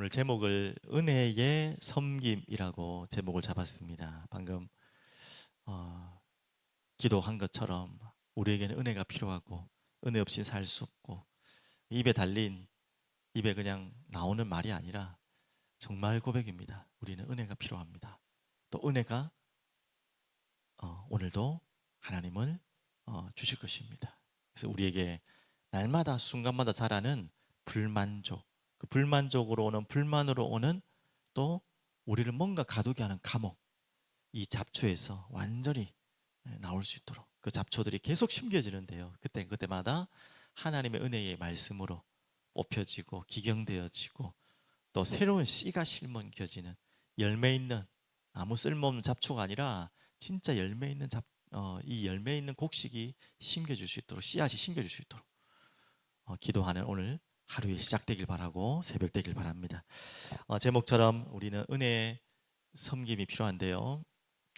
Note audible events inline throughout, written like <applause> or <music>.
오늘 제목을 은혜의 섬김이라고 제목을 잡았습니다. 방금 어, 기도한 것처럼 우리에게는 은혜가 필요하고 은혜 없이 살 수 없고 입에 달린 입에 그냥 나오는 말이 아니라 정말 고백입니다. 우리는 은혜가 필요합니다. 또 은혜가 어, 오늘도 하나님을 어, 주실 것입니다. 그래서 우리에게 날마다 순간마다 자라는 불만족, 그 불만족으로 오는 불만으로 오는 또 우리를 뭔가 가두게 하는 감옥, 이 잡초에서 완전히 예, 나올 수 있도록 그 잡초들이 계속 심겨지는데요. 그때 그때마다 하나님의 은혜의 말씀으로 뽑혀지고 기경되어지고 또 새로운 씨가 심겨지는 열매 있는 아무 쓸모없는 잡초가 아니라 진짜 열매 있는 잡, 어, 이 열매 있는 곡식이 심겨질 수 있도록 씨앗이 심겨질 수 있도록 어, 기도하는 오늘 하루에 시작되길 바라고 새벽 되길 바랍니다. 어, 제목처럼 우리는 은혜의 섬김이 필요한데요.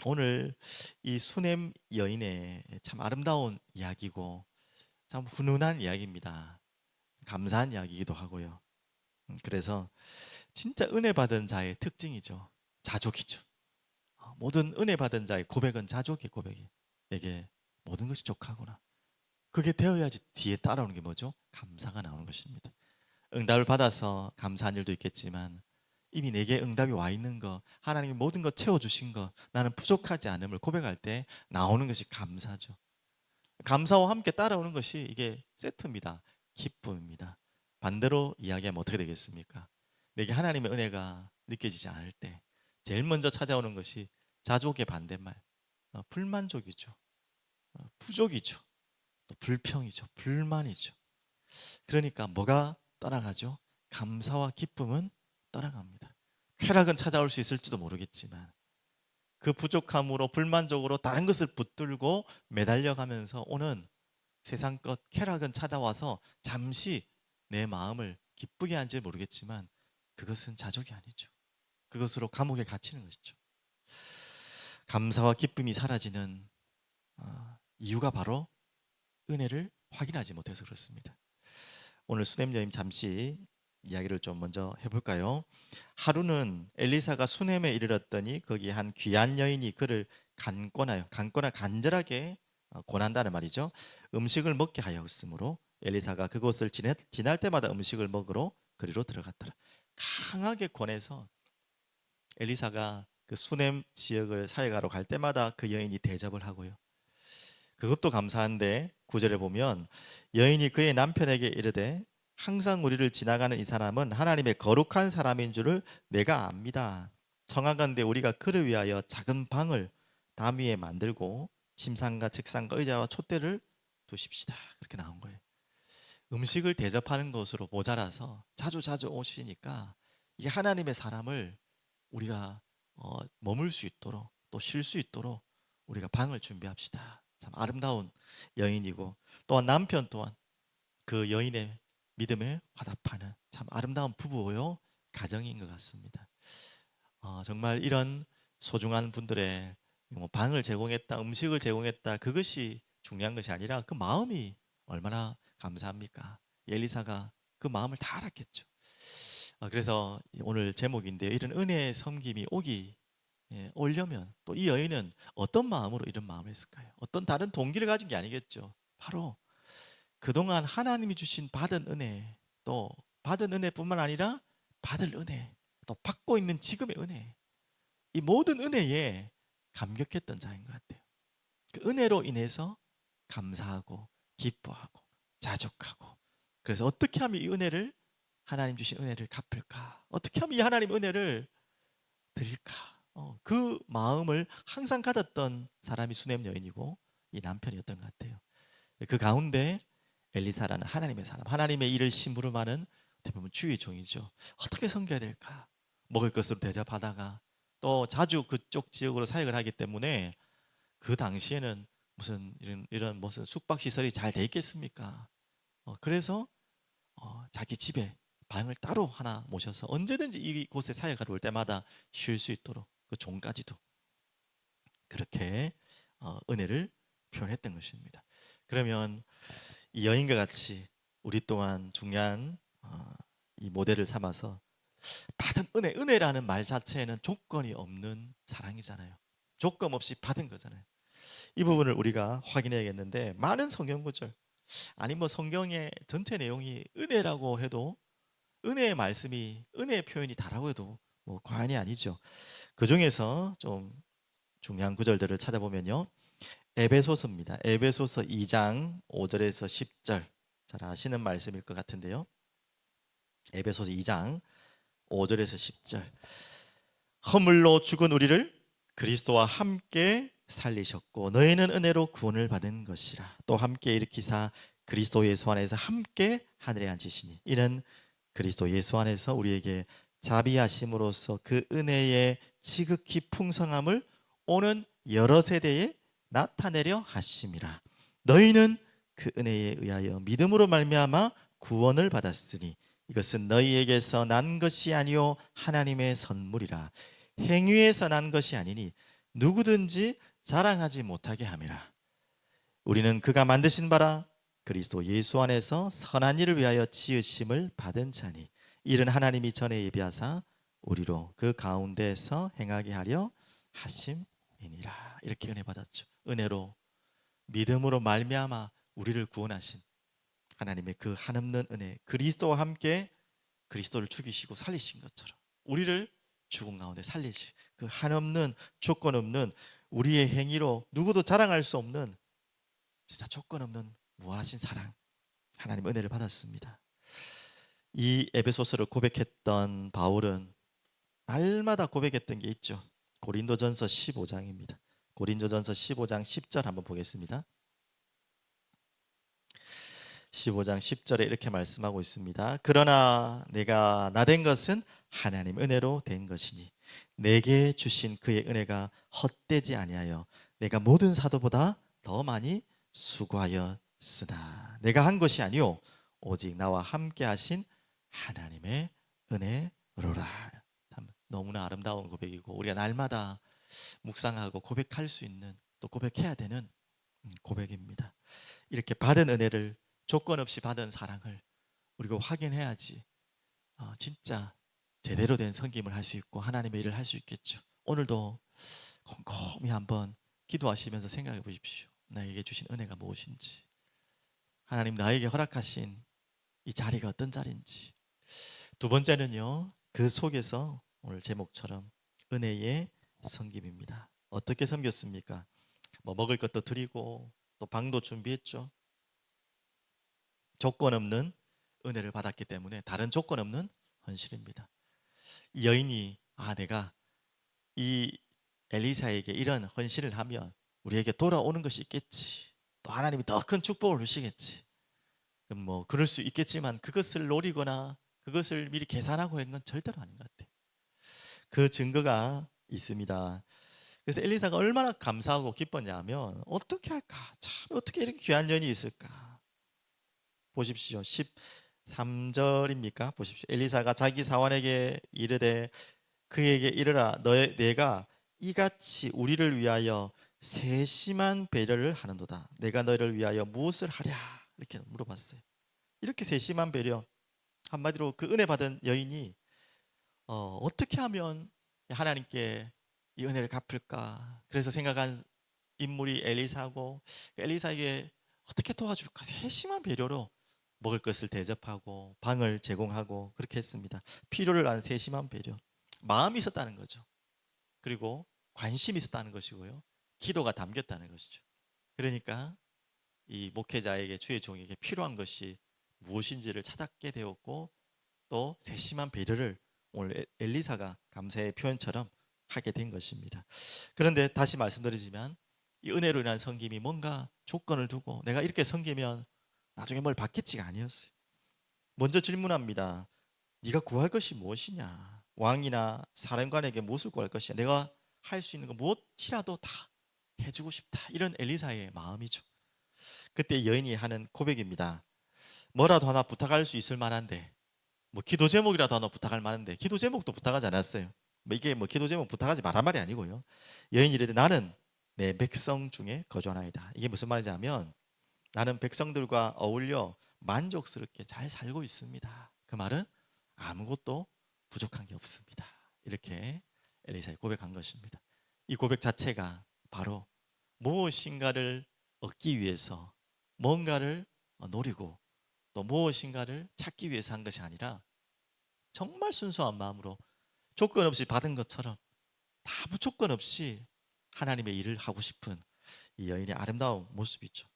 오늘 이 수냄 여인의 참 아름다운 이야기고 참 훈훈한 이야기입니다. 감사한 이야기이기도 하고요. 음, 그래서 진짜 은혜 받은 자의 특징이죠. 자족이죠. 어, 모든 은혜 받은 자의 고백은 자족의 고백이. 내게 모든 것이 족하구나. 그게 되어야지 뒤에 따라오는 게 뭐죠? 감사가 나오는 것입니다. 응답을 받아서 감사한 일도 있겠지만 이미 내게 응답이 와 있는 거, 하나님이 모든 것 채워 주신 거, 나는 부족하지 않음을 고백할 때 나오는 것이 감사죠. 감사와 함께 따라오는 것이 이게 세트입니다. 기쁨입니다. 반대로 이야기하면 어떻게 되겠습니까? 내게 하나님의 은혜가 느껴지지 않을 때 제일 먼저 찾아오는 것이 자족의 반대말, 어, 불만족이죠. 어, 부족이죠. 또 불평이죠. 불만이죠. 그러니까 뭐가 떠나가죠? 감사와 기쁨은 떠나갑니다. 쾌락은 찾아올 수 있을지도 모르겠지만 그 부족함으로 불만족으로 다른 것을 붙들고 매달려가면서 오는 세상 것 쾌락은 찾아와서 잠시 내 마음을 기쁘게 한지 모르겠지만 그것은 자족이 아니죠. 그것으로 감옥에 갇히는 것이죠. 감사와 기쁨이 사라지는 어, 이유가 바로 은혜를 확인하지 못해서 그렇습니다. 오늘 수냄 여인 잠시 이야기를 좀 먼저 해볼까요? 하루는 엘리사가 수냄에 이르렀더니 거기 한 귀한 여인이 그를 간권하여 간권하 간절하게 어, 권한다는 말이죠. 음식을 먹게 하였으므로 엘리사가 그곳을 지날, 때마다 음식을 먹으러 그리로 들어갔더라. 강하게 권해서 엘리사가 그 수냄 지역을 사역하러 갈 때마다 그 여인이 대접을 하고요. 그것도 감사한데 구절에 보면 여인이 그의 남편에게 이르되 항상 우리를 지나가는 이 사람은 하나님의 거룩한 사람인 줄을 내가 압니다. 청하건대 우리가 그를 위하여 작은 방을 담 위에 만들고 침상과 책상과 의자와 촛대를 두십시다. 그렇게 나온 거예요. 음식을 대접하는 것으로 모자라서 자주 자주 오시니까 이 하나님의 사람을 우리가 어, 머물 수 있도록 또 쉴 수 있도록 우리가 방을 준비합시다. 참 아름다운 여인이고 또한 남편 또한 그 여인의 믿음에 화답하는 참 아름다운 부부요 가정인 것 같습니다. 어, 정말 이런 소중한 분들의 뭐 방을 제공했다, 음식을 제공했다 그것이 중요한 것이 아니라 그 마음이 얼마나 감사합니까? 엘리사가 그 마음을 다 알았겠죠. 어, 그래서 오늘 제목인데 이런 은혜의 섬김이 오기 예, 오려면 또 이 여인은 어떤 마음으로 이런 마음을 했을까요? 어떤 다른 동기를 가진 게 아니겠죠. 바로 그동안 하나님이 주신 받은 은혜 또 받은 은혜뿐만 아니라 받을 은혜 또 받고 있는 지금의 은혜 이 모든 은혜에 감격했던 자인 것 같아요. 그 은혜로 인해서 감사하고 기뻐하고 자족하고 그래서 어떻게 하면 이 은혜를 하나님 주신 은혜를 갚을까? 어떻게 하면 이 하나님 은혜를 드릴까? 어, 그 마음을 항상 가졌던 사람이 수냄 여인이고 이 남편이었던 것 같아요. 그 가운데 엘리사라는 하나님의 사람, 하나님의 일을 심부름하는 어떻게 보면 주의 종이죠. 어떻게 섬겨야 될까? 먹을 것으로 대접하다가 또 자주 그쪽 지역으로 사역을 하기 때문에 그 당시에는 무슨 이런 이런 무슨 숙박 시설이 잘 돼 있겠습니까? 어, 그래서 어, 자기 집에 방을 따로 하나 모셔서 언제든지 이곳에 사역하러 올 때마다 쉴 수 있도록 그 종까지도 그렇게 어, 은혜를 표현했던 것입니다. 그러면 이 여인과 같이 우리 또한 중요한 어, 이 모델을 삼아서 받은 은혜, 은혜라는 말 자체에는 조건이 없는 사랑이잖아요. 조건 없이 받은 거잖아요. 이 부분을 우리가 확인해야겠는데 많은 성경 구절 아니 뭐 성경의 전체 내용이 은혜라고 해도 은혜의 말씀이 은혜의 표현이 다라고 해도 뭐 과언이 아니죠. 그 중에서 좀 중요한 구절들을 찾아보면요. 에베소서입니다. 에베소서 2장 5절에서 10절 잘 아시는 말씀일 것 같은데요. 에베소서 2장 5절에서 10절 허물로 죽은 우리를 그리스도와 함께 살리셨고 너희는 은혜로 구원을 받은 것이라 또 함께 일으키사 그리스도 예수 안에서 함께 하늘에 앉으시니 이는 그리스도 예수 안에서 우리에게 자비하심으로써 그 은혜의 지극히 풍성함을 오는 여러 세대에 나타내려 하심이라. 너희는 그 은혜에 의하여 믿음으로 말미암아 구원을 받았으니 이것은 너희에게서 난 것이 아니요 하나님의 선물이라. 행위에서 난 것이 아니니 누구든지 자랑하지 못하게 함이라. 우리는 그가 만드신 바라 그리스도 예수 안에서 선한 일을 위하여 지으심을 받은 자니 이는 하나님이 전에 예비하사 우리로 그 가운데에서 행하게 하려 하심이니라. 이렇게 은혜 받았죠 은혜로 믿음으로 말미암아 우리를 구원하신 하나님의 그 한없는 은혜 그리스도와 함께 그리스도를 죽이시고 살리신 것처럼 우리를 죽음 가운데 살리시 그 한없는 조건 없는 우리의 행위로 누구도 자랑할 수 없는 진짜 조건 없는 무한하신 사랑 하나님 은혜를 받았습니다. 이 에베소서를 고백했던 바울은 날마다 고백했던 게 있죠. 고린도전서 15장입니다. 고린도전서 15장 10절 한번 보겠습니다. 15장 10절에 이렇게 말씀하고 있습니다. 그러나 내가 나 된 것은 하나님 은혜로 된 것이니 내게 주신 그의 은혜가 헛되지 아니하여 내가 모든 사도보다 더 많이 수고하였으나 내가 한 것이 아니요 오직 나와 함께 하신 하나님의 은혜로라. 참 너무나 아름다운 고백이고 우리가 날마다 묵상하고 고백할 수 있는 또 고백해야 되는 음, 고백입니다. 이렇게 받은 은혜를 조건 없이 받은 사랑을 우리가 확인해야지 어, 진짜 제대로 된 섬김을 할 수 있고 하나님의 일을 할 수 있겠죠. 오늘도 곰곰이 한번 기도하시면서 생각해 보십시오. 나에게 주신 은혜가 무엇인지, 하나님 나에게 허락하신 이 자리가 어떤 자리인지. 두 번째는요, 그 속에서 오늘 제목처럼 은혜의 섬김입니다. 어떻게 섬겼습니까? 뭐 먹을 것도 드리고 또 방도 준비했죠. 조건 없는 은혜를 받았기 때문에 다른 조건 없는 헌신입니다. 이 여인이 아 내가 이 엘리사에게 이런 헌신을 하면 우리에게 돌아오는 것이 있겠지. 또 하나님이 더 큰 축복을 주시겠지. 그럼 뭐 그럴 수 있겠지만 그것을 노리거나 그것을 미리 계산하고 한건 절대로 아닌 것 같아요. 그 증거가 있습니다. 그래서 엘리사가 얼마나 감사하고 기뻤냐면 어떻게 할까? 참 어떻게 이렇게 귀한 년이 있을까? 보십시오. 13절입니까? 보십시오. 엘리사가 자기 사원에게 이르되 그에게 이르라 너 내가 이같이 우리를 위하여 세심한 배려를 하는도다. 내가 너를 위하여 무엇을 하랴? 이렇게 물어봤어요. 이렇게 세심한 배려 한마디로 그 은혜 받은 여인이 어, 어떻게 하면 하나님께 이 은혜를 갚을까? 그래서 생각한 인물이 엘리사고 엘리사에게 어떻게 도와줄까? 세심한 배려로 먹을 것을 대접하고 방을 제공하고 그렇게 했습니다. 필요를 아는 세심한 배려. 마음이 있었다는 거죠. 그리고 관심이 있었다는 것이고요. 기도가 담겼다는 것이죠. 그러니까 이 목회자에게 주의 종에게 필요한 것이 무엇인지를 찾게 되었고 또 세심한 배려를 오늘 엘리사가 감사의 표현처럼 하게 된 것입니다. 그런데 다시 말씀드리지만 이 은혜로 인한 섬김이 뭔가 조건을 두고 내가 이렇게 섬기면 나중에 뭘 받겠지가 아니었어요. 먼저 질문합니다. 네가 구할 것이 무엇이냐? 왕이나 사령관에게 무엇을 구할 것이냐? 내가 할 수 있는 거 무엇이라도 다 해주고 싶다. 이런 엘리사의 마음이죠. 그때 여인이 하는 고백입니다. 뭐라도 하나 부탁할 수 있을 만한데, 뭐 기도 제목이라도 하나 부탁할 만한데, 기도 제목도 부탁하지 않았어요. 뭐 이게 뭐 기도 제목 부탁하지 말란 말이 아니고요. 여인이 이르되 나는 내 백성 중에 거주하나이다. 이게 무슨 말이냐 면 나는 백성들과 어울려 만족스럽게 잘 살고 있습니다. 그 말은 아무것도 부족한 게 없습니다. 이렇게 엘리사의 고백한 것입니다. 이 고백 자체가 바로 무엇인가를 얻기 위해서 뭔가를 노리고 또 무엇인가를 찾기 위해서 한 것이 아니라 정말 순수한 마음으로 조건 없이 받은 것처럼 다 무조건 없이 하나님의 일을 하고 싶은 이 여인의 아름다운 모습이죠.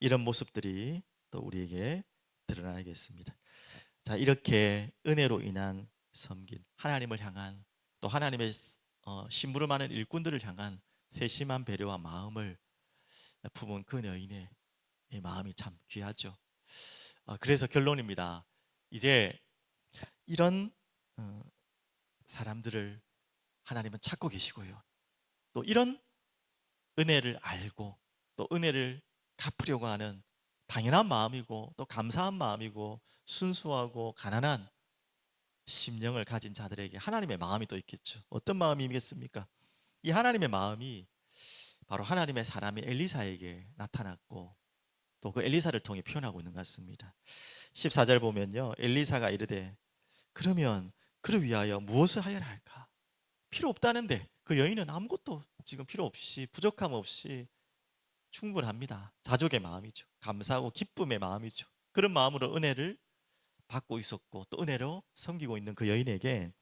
이런 모습들이 또 우리에게 드러나야겠습니다. 자, 이렇게 은혜로 인한 섬긴 하나님을 향한 또 하나님의 어, 심부름하는 일꾼들을 향한 세심한 배려와 마음을 품은 그 여인의 이 마음이 참 귀하죠. 어, 그래서 결론입니다. 이제 이런 어, 사람들을 하나님은 찾고 계시고요. 또 이런 은혜를 알고 또 은혜를 갚으려고 하는 당연한 마음이고 또 감사한 마음이고 순수하고 가난한 심령을 가진 자들에게 하나님의 마음이 또 있겠죠. 어떤 마음이겠습니까? 이 하나님의 마음이 바로 하나님의 사람이 엘리사에게 나타났고 또 그 엘리사를 통해 표현하고 있는 것 같습니다. 14절 보면요. 엘리사가 이르되 그러면 그를 위하여 무엇을 하여야 할까? 필요 없다는데 그 여인은 아무것도 지금 필요 없이 부족함 없이 충분합니다. 자족의 마음이죠. 감사하고 기쁨의 마음이죠. 그런 마음으로 은혜를 받고 있었고 또 은혜로 섬기고 있는 그 여인에게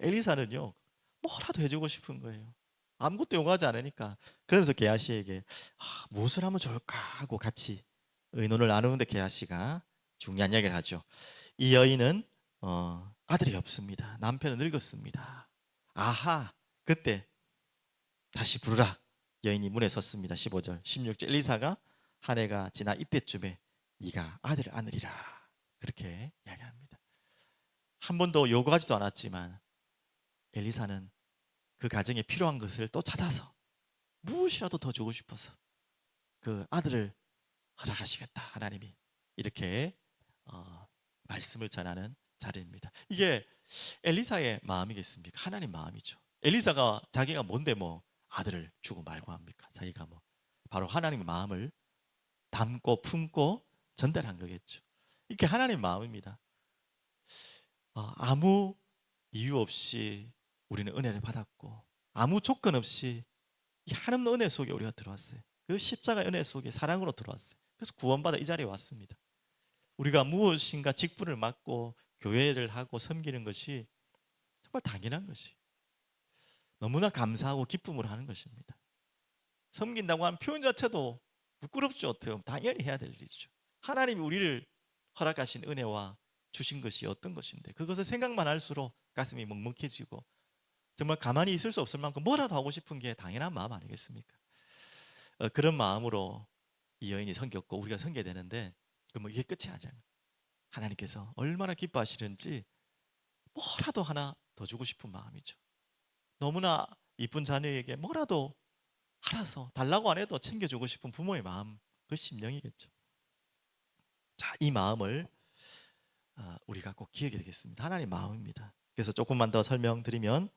엘리사는요 뭐라도 해주고 싶은 거예요. 아무것도 요구하지 않으니까 그러면서 게하시에게 아, 무엇을 하면 좋을까 하고 같이 의논을 나누는데 게하시가 중요한 이야기를 하죠. 이 여인은 어, 아들이 없습니다. 남편은 늙었습니다. 아하 그때 다시 부르라 여인이 문에 섰습니다. 15절 16절 엘리사가 한 해가 지나 이때쯤에 네가 아들을 안으리라 그렇게 이야기합니다. 한 번도 요구하지도 않았지만 엘리사는 그 가정에 필요한 것을 또 찾아서 무엇이라도 더 주고 싶어서 그 아들을 허락하시겠다 하나님이 이렇게 어, 말씀을 전하는 자리입니다. 이게 엘리사의 마음이겠습니까? 하나님 마음이죠. 엘리사가 자기가 뭔데 뭐 아들을 주고 말고 합니까? 자기가 뭐 바로 하나님의 마음을 담고 품고 전달한 거겠죠. 이게 하나님 마음입니다. 어, 아무 이유 없이 우리는 은혜를 받았고 아무 조건 없이 이 하나님 은혜 속에 우리가 들어왔어요. 그 십자가 은혜 속에 사랑으로 들어왔어요. 그래서 구원받아 이 자리에 왔습니다. 우리가 무엇인가 직분을 맡고 교회를 하고 섬기는 것이 정말 당연한 것이 너무나 감사하고 기쁨으로 하는 것입니다. 섬긴다고 하는 표현 자체도 부끄럽죠. 어떻게 당연히 해야 될 일이죠. 하나님이 우리를 허락하신 은혜와 주신 것이 어떤 것인데 그것을 생각만 할수록 가슴이 먹먹해지고 정말 가만히 있을 수 없을 만큼 뭐라도 하고 싶은 게 당연한 마음 아니겠습니까? 어, 그런 마음으로 이 여인이 섬겼고 우리가 섬겨야 되는데 그러면 이게 끝이 아니야. 하나님께서 얼마나 기뻐하시는지 뭐라도 하나 더 주고 싶은 마음이죠. 너무나 이쁜 자녀에게 뭐라도 알아서 달라고 안 해도 챙겨주고 싶은 부모의 마음 그 심령이겠죠. 자, 이 마음을 어, 우리가 꼭 기억해야 되겠습니다. 하나님 마음입니다. 그래서 조금만 더 설명드리면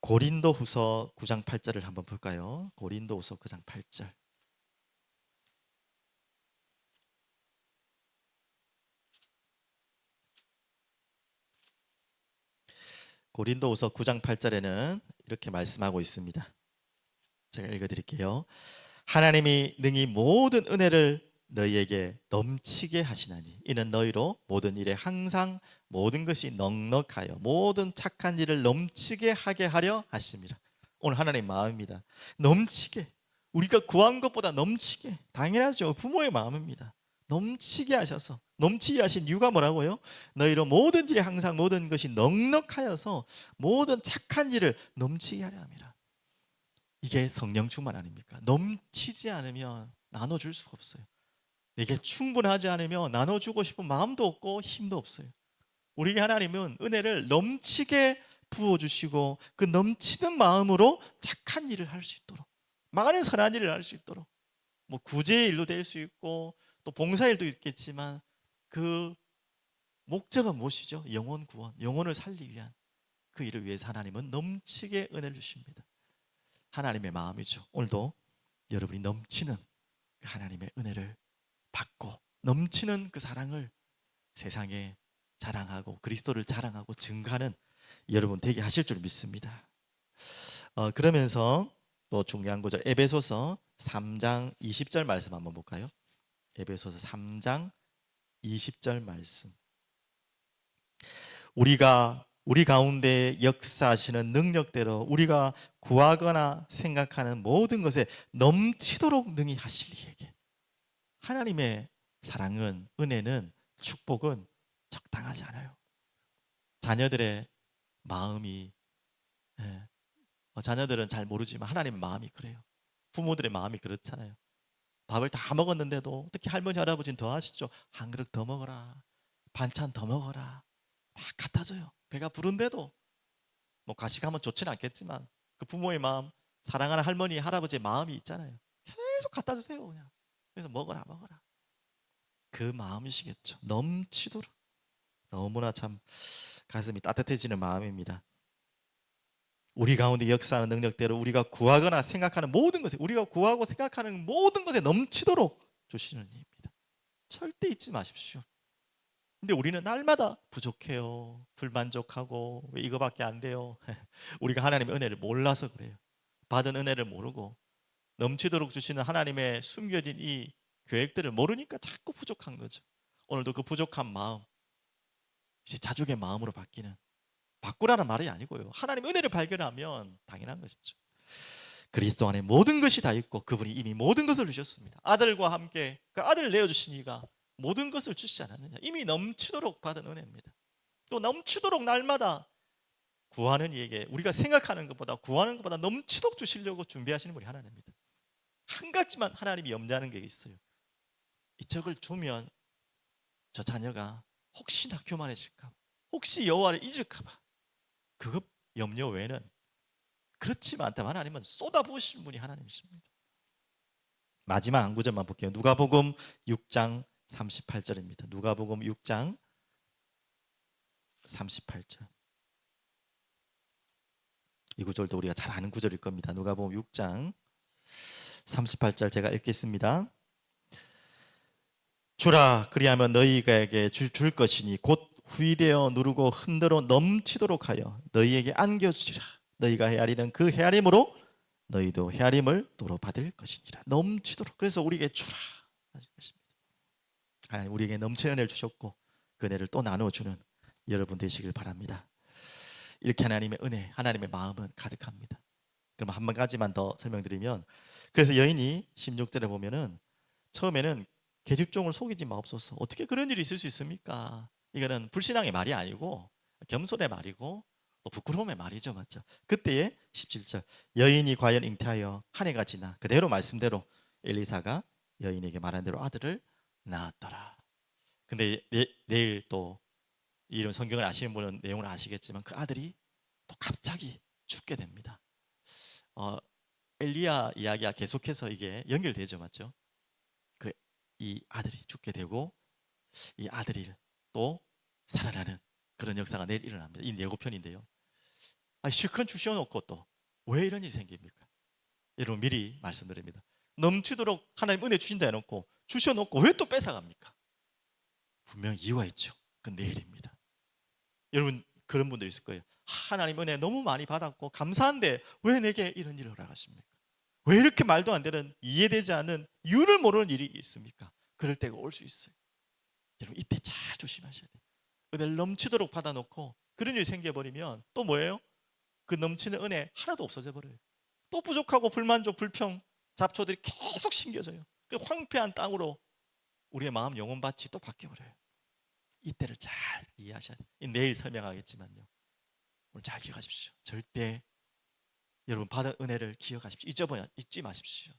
고린도후서 9장 8절을 한번 볼까요? 고린도후서 9장 8절. 고린도후서 9장 8절에는 이렇게 말씀하고 있습니다. 제가 읽어 드릴게요. 하나님이 능히 모든 은혜를 너희에게 넘치게 하시나니 이는 너희로 모든 일에 항상 모든 것이 넉넉하여 모든 착한 일을 넘치게 하게 하려 하십니다. 오늘 하나님 마음입니다. 넘치게 우리가 구한 것보다 넘치게 당연하죠. 부모의 마음입니다. 넘치게 하셔서 넘치게 하신 이유가 뭐라고요? 너희로 모든 일에 항상 모든 것이 넉넉하여서 모든 착한 일을 넘치게 하려 합니다. 이게 성령 충만 아닙니까? 넘치지 않으면 나눠줄 수가 없어요. 내게 충분하지 않으면 나눠주고 싶은 마음도 없고 힘도 없어요. 우리에게 하나님은 은혜를 넘치게 부어주시고 그 넘치는 마음으로 착한 일을 할 수 있도록 많은 선한 일을 할 수 있도록 뭐 구제의 일도 될 수 있고 또 봉사 일도 있겠지만 그 목적은 무엇이죠? 영혼 구원, 영혼을 살리기 위한 그 일을 위해서 하나님은 넘치게 은혜를 주십니다. 하나님의 마음이죠. 오늘도 여러분이 넘치는 그 하나님의 은혜를 받고 넘치는 그 사랑을 세상에 자랑하고 그리스도를 자랑하고 증가하는 여러분 되게 하실 줄 믿습니다. 어, 그러면서 또 중요한 구절 에베소서 3장 20절 말씀 한번 볼까요? 에베소서 3장 20절 말씀. 우리가 우리 가운데 역사하시는 능력대로 우리가 구하거나 생각하는 모든 것에 넘치도록 능히 하실 이에게 하나님의 사랑은 은혜는 축복은 적당하지 않아요. 자녀들의 마음이 예, 어, 자녀들은 잘 모르지만 하나님의 마음이 그래요. 부모들의 마음이 그렇잖아요. 밥을 다 먹었는데도 특히 할머니 할아버지는 더 하시죠. 한 그릇 더 먹어라. 반찬 더 먹어라. 막 갖다 줘요. 배가 부른데도 뭐 가식하면 좋지는 않겠지만 그 부모의 마음, 사랑하는 할머니 할아버지의 마음이 있잖아요. 계속 갖다 주세요, 그냥. 그래서 먹어라, 먹어라. 그 마음이시겠죠. 넘치도록 너무나 참 가슴이 따뜻해지는 마음입니다. 우리 가운데 역사하는 능력대로 우리가 구하거나 생각하는 모든 것에 우리가 구하고 생각하는 모든 것에 넘치도록 주시는 입니다. 절대 잊지 마십시오. 근데 우리는 날마다 부족해요. 불만족하고 왜 이거밖에 안 돼요. <laughs> 우리가 하나님의 은혜를 몰라서 그래요. 받은 은혜를 모르고 넘치도록 주시는 하나님의 숨겨진 이 계획들을 모르니까 자꾸 부족한 거죠. 오늘도 그 부족한 마음 이제 자족의 마음으로 바뀌는 바꾸라는 말이 아니고요. 하나님 은혜를 발견하면 당연한 것이죠. 그리스도 안에 모든 것이 다 있고 그분이 이미 모든 것을 주셨습니다. 아들과 함께 그 아들을 내어 주시니까 모든 것을 주시지 않았느냐. 이미 넘치도록 받은 은혜입니다. 또 넘치도록 날마다 구하는 이에게 우리가 생각하는 것보다 구하는 것보다 넘치도록 주시려고 준비하시는 분이 하나님입니다. 한 가지만 하나님이 염려하는 게 있어요. 이 적을 주면 저 자녀가 혹시나 교만해질까, 혹시 여호와를 잊을까 봐 그것 염려 외에는 그렇지만 않다면 하나님은 쏟아부으신 분이 하나님이십니다. 마지막 한 구절만 볼게요. 누가복음 6장 38절입니다. 누가복음 6장 38절. 이 구절도 우리가 잘 아는 구절일 겁니다. 누가복음 6장 38절 제가 읽겠습니다. 주라 그리하면 너희에게 주, 줄 것이니 곧 후이되어 누르고 흔들어 넘치도록 하여 너희에게 안겨주리라. 너희가 헤아리는 그 헤아림으로 너희도 헤아림을 도로 받을 것이니라. 넘치도록. 그래서 우리에게 주라. 하나님 우리에게 넘치는 은혜를 주셨고 그 은혜를 또 나눠주는 여러분 되시길 바랍니다. 이렇게 하나님의 은혜, 하나님의 마음은 가득합니다. 그럼 한 가지만 더 설명드리면 그래서 여인이 16절에 보면은 처음에는 계집종을 속이지 마옵소서. 어떻게 그런 일이 있을 수 있습니까? 이거는 불신앙의 말이 아니고 겸손의 말이고 또 부끄러움의 말이죠, 맞죠? 그때에 17절 여인이 과연 잉태하여 한 해가 지나 그대로 말씀대로 엘리사가 여인에게 말한 대로 아들을 낳았더라. 근데 내, 내일 또 이런 성경을 아시는 분은 내용을 아시겠지만 그 아들이 또 갑자기 죽게 됩니다. 어, 엘리야 이야기가 계속해서 이게 연결되죠, 맞죠? 그 이 아들이 죽게 되고 이 아들이 또 살아나는 그런 역사가 내일 일어납니다. 이 예고편인데요. 아, 실컷 주셔놓고 또 왜 이런 일이 생깁니까? 여러분 미리 말씀드립니다. 넘치도록 하나님 은혜 주신다 해놓고 주셔놓고 왜 또 뺏어갑니까? 분명 이유가 있죠. 그 내일입니다. 여러분 그런 분들 있을 거예요. 하나님 은혜 너무 많이 받았고 감사한데 왜 내게 이런 일을 허락하십니까? 왜 이렇게 말도 안 되는 이해되지 않는 이유를 모르는 일이 있습니까? 그럴 때가 올 수 있어요. 여러분 이때 잘 조심하셔야 돼요. 은혜를 넘치도록 받아놓고 그런 일이 생겨버리면 또 뭐예요? 그 넘치는 은혜 하나도 없어져 버려요. 또 부족하고 불만족, 불평, 잡초들이 계속 심겨져요. 그 황폐한 땅으로 우리의 마음 영혼밭이 또 바뀌어버려요. 이때를 잘 이해하셔야 돼요. 내일 설명하겠지만요. 오늘 잘 기억하십시오. 절대 여러분 받은 은혜를 기억하십시오. 잊어버려 잊지 마십시오.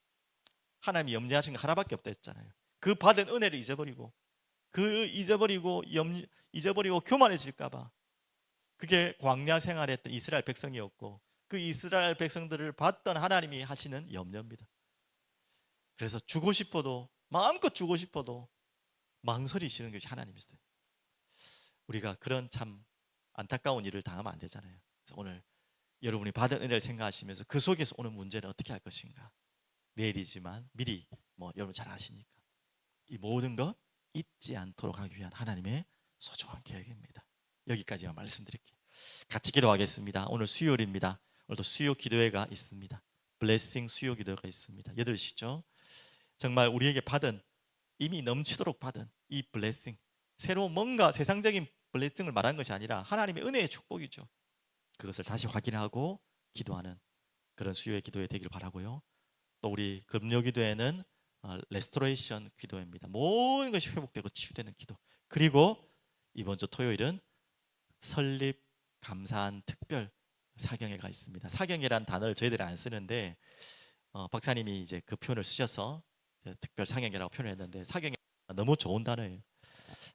하나님이 염려하신 게 하나밖에 없다 했잖아요. 그 받은 은혜를 잊어버리고 그 잊어버리고 염 잊어버리고 교만해질까봐 그게 광야 생활했던 이스라엘 백성이었고 그 이스라엘 백성들을 봤던 하나님이 하시는 염려입니다. 그래서 주고 싶어도 마음껏 주고 싶어도 망설이시는 것이 하나님이세요. 우리가 그런 참 안타까운 일을 당하면 안 되잖아요. 그래서 오늘 여러분이 받은 은혜를 생각하시면서 그 속에서 오는 문제는 어떻게 할 것인가? 내일이지만 미리 뭐 여러분 잘 아시니까 이 모든 것 잊지 않도록 하기 위한 하나님의 소중한 계획입니다. 여기까지만 말씀드릴게요. 같이 기도하겠습니다. 오늘 수요일입니다. 오늘도 수요 기도회가 있습니다. 블레싱 수요 기도회가 있습니다. 8시죠. 정말 우리에게 받은 이미 넘치도록 받은 이 블레싱 새로 뭔가 세상적인 블레싱을 말하는 것이 아니라 하나님의 은혜의 축복이죠. 그것을 다시 확인하고 기도하는 그런 수요의 기도회 되길 바라고요. 또 우리 금요 기도회는 어, 레스토레이션 기도회입니다. 모든 것이 회복되고 치유되는 기도. 그리고 이번 주 토요일은 설립 감사한 특별 사경회가 있습니다. 사경회란 단어를 저희들이 안 쓰는데 어, 박사님이 이제 그 표현을 쓰셔서 특별 사경회라고 표현했는데 사경회 너무 좋은 단어예요.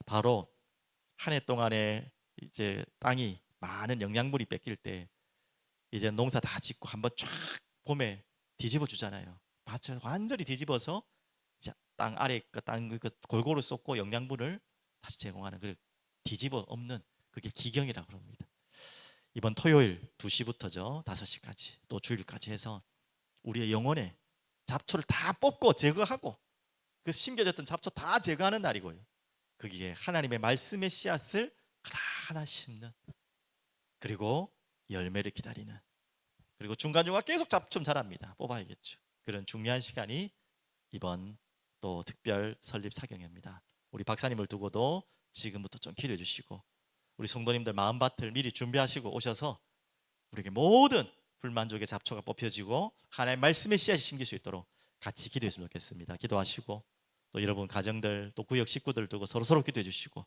바로 한 해 동안에 이제 땅이 많은 영양분이 뺏길 때 이제 농사 다 짓고 한번 쫙 봄에 뒤집어 주잖아요. 밭을 완전히 뒤집어서 이제 땅 아래 그땅 그 골고루 쏟고 영양분을 다시 제공하는 그 뒤집어 엎는 그게 기경이라고 그럽니다. 이번 토요일 2시부터죠. 5시까지 또 주일까지 해서 우리의 영혼에 잡초를 다 뽑고 제거하고 그 심겨졌던 잡초 다 제거하는 날이고요. 거기에 하나님의 말씀의 씨앗을 하나하나 심는 그리고 열매를 기다리는 그리고 중간중간 계속 잡초 자랍니다. 뽑아야겠죠. 그런 중요한 시간이 이번 또 특별 설립 사경입니다. 우리 박사님을 두고도 지금부터 좀 기도해 주시고 우리 성도님들 마음밭을 미리 준비하시고 오셔서 우리에게 모든 불만족의 잡초가 뽑혀지고 하나님의 말씀의 씨앗이 심길 수 있도록 같이 기도했으면 좋겠습니다. 기도하시고 또 여러분 가정들 또 구역 식구들 두고 서로 서로 기도해 주시고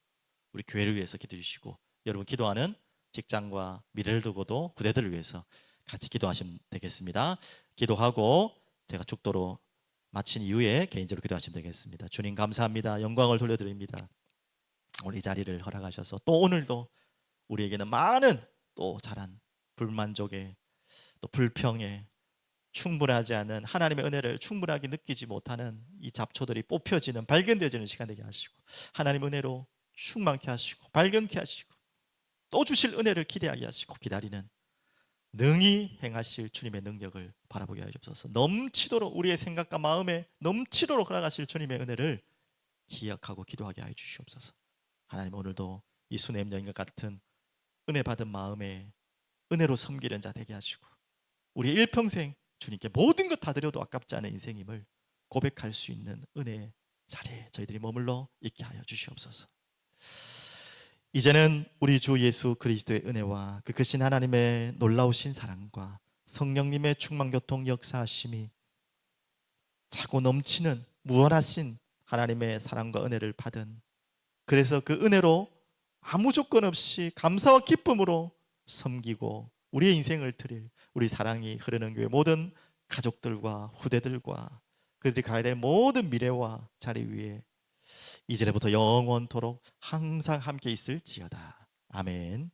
우리 교회를 위해서 기도해 주시고 여러분 기도하는 직장과 미래를 두고도 부대들을 위해서 같이 기도하시면 되겠습니다. 기도하고 제가 죽도록 마친 이후에 개인적으로 기도하시면 되겠습니다. 주님 감사합니다. 영광을 돌려드립니다. 오늘 이 자리를 허락하셔서 또 오늘도 우리에게는 많은 또 자란 불만족에 또 불평에 충분하지 않은 하나님의 은혜를 충분하게 느끼지 못하는 이 잡초들이 뽑혀지는 발견되어지는 시간 되게 하시고 하나님 은혜로 충만케 하시고 발견케 하시고 또 주실 은혜를 기대하게 하시고 기다리는 능히 행하실 주님의 능력을 바라보게 하여 주옵소서. 넘치도록 우리의 생각과 마음에 넘치도록 허락하실 주님의 은혜를 기억하고 기도하게 하여 주시옵소서. 하나님 오늘도 이 수냄 여인과 같은 은혜 받은 마음에 은혜로 섬기는 자 되게 하시고 우리 일평생 주님께 모든 것 다 드려도 아깝지 않은 인생임을 고백할 수 있는 은혜의 자리에 저희들이 머물러 있게 하여 주시옵소서. 이제는 우리 주 예수 그리스도의 은혜와 그 크신 하나님의 놀라우신 사랑과 성령님의 충만교통 역사하심이 차고 넘치는 무한하신 하나님의 사랑과 은혜를 받은 그래서 그 은혜로 아무 조건 없이 감사와 기쁨으로 섬기고 우리의 인생을 드릴 우리 사랑이 흐르는 교회 모든 가족들과 후대들과 그들이 가야 될 모든 미래와 자리 위에 이제부터 영원토록 항상 함께 있을지어다. 아멘.